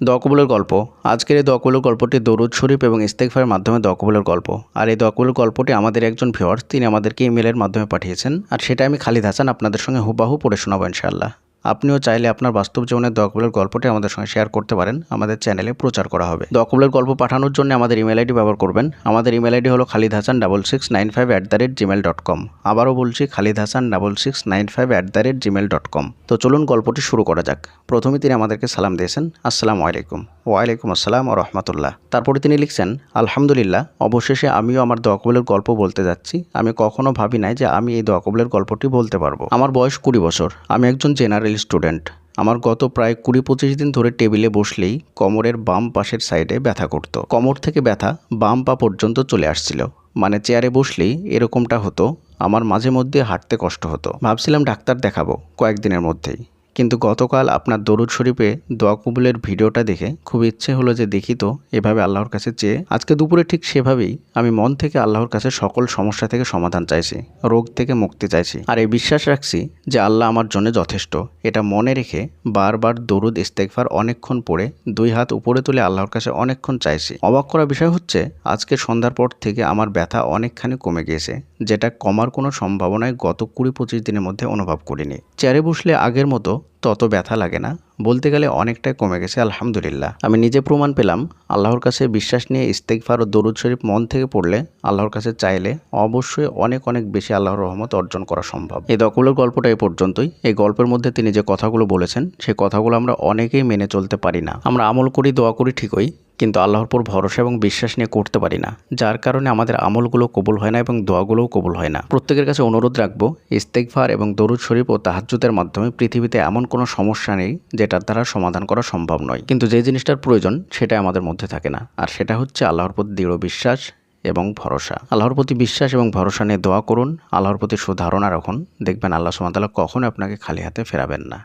দোয়াকবুলের গল্প। আজকের এই দকবলের গল্পটি দরুদ শরীফ এবং ইস্তেকফারের মাধ্যমে দকবলের গল্প। আর এই দকবলের গল্পটি আমাদের একজন ভিওয়ার্স তিনি আমাদেরকে ইমেলের মাধ্যমে পাঠিয়েছেন। আর সেটা আমি খালিদ হাসান আপনাদের সঙ্গে হুবাহু পড়ে শোনাবো ইনশাআল্লাহ। আপনিও চাইলে আপনার বাস্তব জীবনের দোয়াকবুলের গল্পটি আমাদের সঙ্গে শেয়ার করতে পারেন। আমাদের চ্যানেলে প্রচার করা হবে। দোয়াকবুলের গল্প পাঠানোর জন্য আমাদের ইমেল আইডি ব্যবহার করবেন। আমাদের ইমেল আইডি হলো Khalid Hasan double six nine five at the rate Gmail dot com আবারও বলছি, Khalid Hasan double six nine five at the rate Gmail dot com তো চলুন গল্পটি শুরু করা যাক। প্রথমে তিনি আমাদেরকে সালাম দিয়েছেন, আসসালামু আলাইকুম। ওয়ালাইকুম আসসালাম ও রহমতুল্লাহ। তারপরে তিনি লিখছেন, আলহামদুলিল্লাহ, অবশেষে আমিও আমার দোয়াকবুলের গল্প বলতে যাচ্ছি। আমি কখনো ভাবি নাই যে আমি এই দোয়াকবুলের গল্পটি বলতে পারব। আমার বয়স কুড়ি বছর। আমি একজন জেনারেল স্টুডেন্ট। আমার গত প্রায় কুড়ি পঁচিশ দিন ধরে টেবিলে বসলেই কোমরের বাম পাশের সাইডে ব্যথা করতো। কোমর থেকে ব্যথা বাম পা পর্যন্ত চলে আসছিল। মানে চেয়ারে বসলেই এরকমটা হতো, আমার মাঝে মধ্যে হাঁটতে কষ্ট হতো। ভাবছিলাম ডাক্তার দেখাবো কয়েকদিনের মধ্যেই। কিন্তু গতকাল আপনার দরুদ শরীফে দোয়া কবুলের ভিডিওটা দেখে খুব ইচ্ছে হলো যে দেখি তো এভাবে আল্লাহর কাছে চেয়ে। আজকে দুপুরে ঠিক সেভাবেই আমি মন থেকে আল্লাহর কাছে সকল সমস্যা থেকে সমাধান চাইছি, রোগ থেকে মুক্তি চাইছি। আর এই বিশ্বাস রাখছি যে আল্লাহ আমার জন্য যথেষ্ট। এটা মনে রেখে বারবার দরুদ ইস্তেকফার অনেকক্ষণ পড়ে দুই হাত উপরে তুলে আল্লাহর কাছে অনেকক্ষণ চাইছি। অবাক করা বিষয় হচ্ছে, আজকে সন্ধ্যার পর থেকে আমার ব্যথা অনেকখানি কমে গিয়েছে, যেটা কমার কোনো সম্ভাবনায় গত কুড়ি পঁচিশ দিনের মধ্যে অনুভব করিনি। চেয়ারে বসলে আগের মতো তত ব্যথা লাগে না। বলতে গেলে অনেকটাই কমে গেছে, আলহামদুলিল্লাহ। আমি নিজে প্রমাণ পেলাম, আল্লাহর কাছে বিশ্বাস নিয়ে ইস্তেকফার ও দরুদ শরীফ মন থেকে পড়লে আল্লাহর কাছে চাইলে অবশ্যই অনেক অনেক বেশি আল্লাহর রহমত অর্জন করা সম্ভব। এই দকলের গল্পটা এ পর্যন্তই। এই গল্পের মধ্যে তিনি যে কথাগুলো বলেছেন সেই কথাগুলো আমরা অনেকেই মেনে চলতে পারি না। আমরা আমল করি, দোয়া করি ঠিকই কিন্তু আল্লাহর উপর ভরসা এবং বিশ্বাস নিয়ে করতে পারি না, যার কারণে আমাদের আমলগুলো কবুল হয় না এবং দোয়াগুলোও কবুল হয় না। প্রত্যেকের কাছে অনুরোধ রাখব ইস্তেকফার এবং দরুদ শরীফ ও তাহাজ্জুদের মাধ্যমে পৃথিবীতে এমন কোনো সমস্যা নেই যেটার দ্বারা সমাধান করা সম্ভব নয়। কিন্তু যে জিনিসটার প্রয়োজন সেটা আমাদের মধ্যে থাকে না, আর সেটা হচ্ছে আল্লাহর প্রতি দৃঢ় বিশ্বাস এবং ভরসা। আল্লাহর প্রতি বিশ্বাস এবং ভরসা নিয়ে দোয়া করুন, আল্লাহর প্রতি সুধারণা রাখুন, দেখবেন আল্লাহ সুমাতাল্লাহ কখনো আপনাকে খালি হাতে ফেরাবেন না।